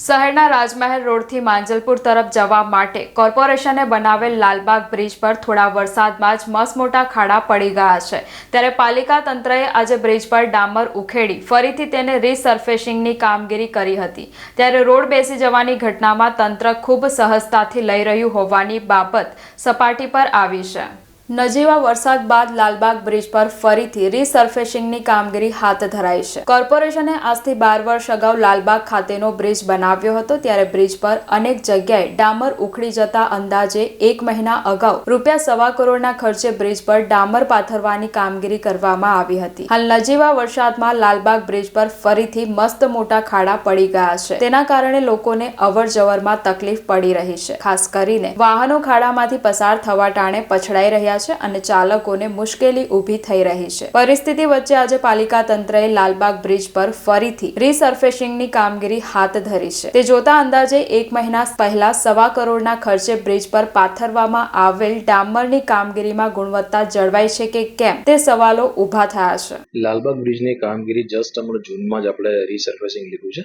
શહેરના રાજમહેલ રોડથી માંજલપુર તરફ જવા માટે કોર્પોરેશને બનાવેલ લાલબાગ બ્રિજ પર થોડા વરસાદમાં જ મસમોટા ખાડા પડી ગયા છે. ત્યારે પાલિકા તંત્રએ આજે બ્રિજ પર ડામર ઉખેડી ફરીથી તેને રીસર્ફેસિંગની કામગીરી કરી હતી. ત્યારે રોડ બેસી જવાની ઘટનામાં તંત્ર ખૂબ સહજતાથી લઈ રહ્યું હોવાની બાબત સપાટી પર આવી છે. નજીવા વરસાદ બાદ લાલબાગ બ્રિજ પર ફરીથી રીસર્ફેસિંગની કામગીરી હાથ ધરાઈ છે. કોર્પોરેશને આજથી બાર વર્ષ અગાઉ લાલબાગ ખાતેનો બ્રિજ બનાવ્યો હતો, ત્યારે બ્રિજ પર અનેક જગ્યાએ ડામર ઉખડી જતા અંદાજે એક મહિના અગાઉ રૂપિયા સવા કરોડના ખર્ચે બ્રિજ પર ડામર પાથરવાની કામગીરી કરવામાં આવી હતી. હાલ નજીવા વરસાદમાં લાલબાગ બ્રિજ પર ફરીથી મસ્ત મોટા ખાડા પડી ગયા છે. તેના કારણે લોકોને અવર જવરમાં તકલીફ પડી રહી છે. ખાસ કરીને વાહનો ખાડામાંથી પસાર થવા ટાણે પછડાઈ રહ્યા છે અને ચાલકોને મુશ્કેલી ઊભી થઈ રહી છે. પરિસ્થિતિ વચ્ચે આજે પાલિકા તંત્રએ લાલબાગ બ્રિજ પર ફરીથી રીસર્ફેસિંગની કામગીરી હાથ ધરી છે. તે જોતા અંદાજે એક મહિના પહેલા સવા કરોડના ખર્ચે બ્રિજ પર પાથરવામાં આવેલ ડામરની કામગીરીમાં ગુણવત્તા જળવાઈ છે કે કેમ? તે સવાલો ઊભા થયા છે. લાલબાગ બ્રિજની કામગીરી જસ્ટ હમણાં જૂનમાં જ આપણે રીસર્ફેસિંગ લીધું છે.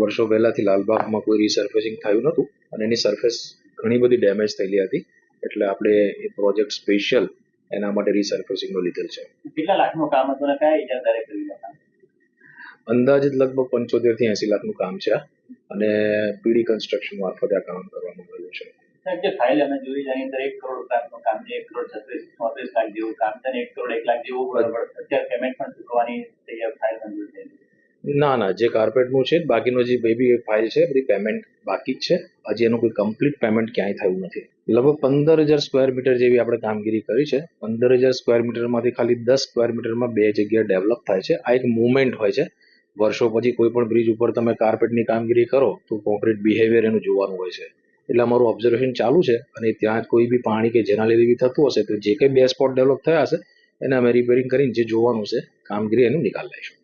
વર્ષો પહેલાથી લાલબાગમાં કોઈ રીસર્ફેસિંગ થયું નહોતું અને એની સરફેસ ઘણી બધી ડેમેજ થયેલી હતી. એટલે આપણે એ પ્રોજેક્ટ સ્પેશિયલ એના માટે રીસર્ફેસિંગનો લીધેલ છે. કેટલા લાખનું કામ હતું અને કયા ઇજાદારે કર્યું અંદાજિત લગભગ પંચોતેરથી એસી લાખનું કામ છે. અને પીડી કન્સ્ટ્રક્શન મારફતે આ કામ કરવામાં આવ્યું છે. જે ફાઇલ અમે જોઈ એની અંદર એક કરોડ લાખનું કામ છે એક કરોડ છત્રીસ ચોત્રીસ લાખ જેવું કામ છે અને એક કરોડ એક લાખ જેવું અત્યારે પેમેન્ટ પણ ચૂકવવાની તૈયાર ફાઇલ મંજૂર થઈ ના ના, જે કાર્પેટનું છે, બાકીનો જે બેબી ફાઇલ છે, બધી પેમેન્ટ બાકી જ છે. હજી એનું કોઈ કમ્પ્લીટ પેમેન્ટ ક્યાંય થયું નથી. લગભગ પંદર હજાર સ્ક્વેર મીટર જેવી આપણે કામગીરી કરી છે. પંદર હજાર સ્ક્વેર મીટરમાંથી ખાલી દસ સ્ક્વેર મીટરમાં બે જગ્યાએ ડેવલપ થાય છે. આ એક મુવમેન્ટ હોય છે. વર્ષો પછી કોઈ પણ બ્રિજ ઉપર તમે કાર્પેટની કામગીરી કરો, તો કોન્ક્રીટ બિહેવિયર એનું જોવાનું હોય છે. એટલે અમારું ઓબ્ઝર્વેશન ચાલુ છે અને ત્યાં કોઈ બી પાણી કે જેના લીધે બી થતું હશે, તો જે કંઈ બે સ્પોટ ડેવલપ થયા હશે, એને અમે રિપેરિંગ કરીને જે જોવાનું છે, કામગીરી એનું નિકાલ લઈશું.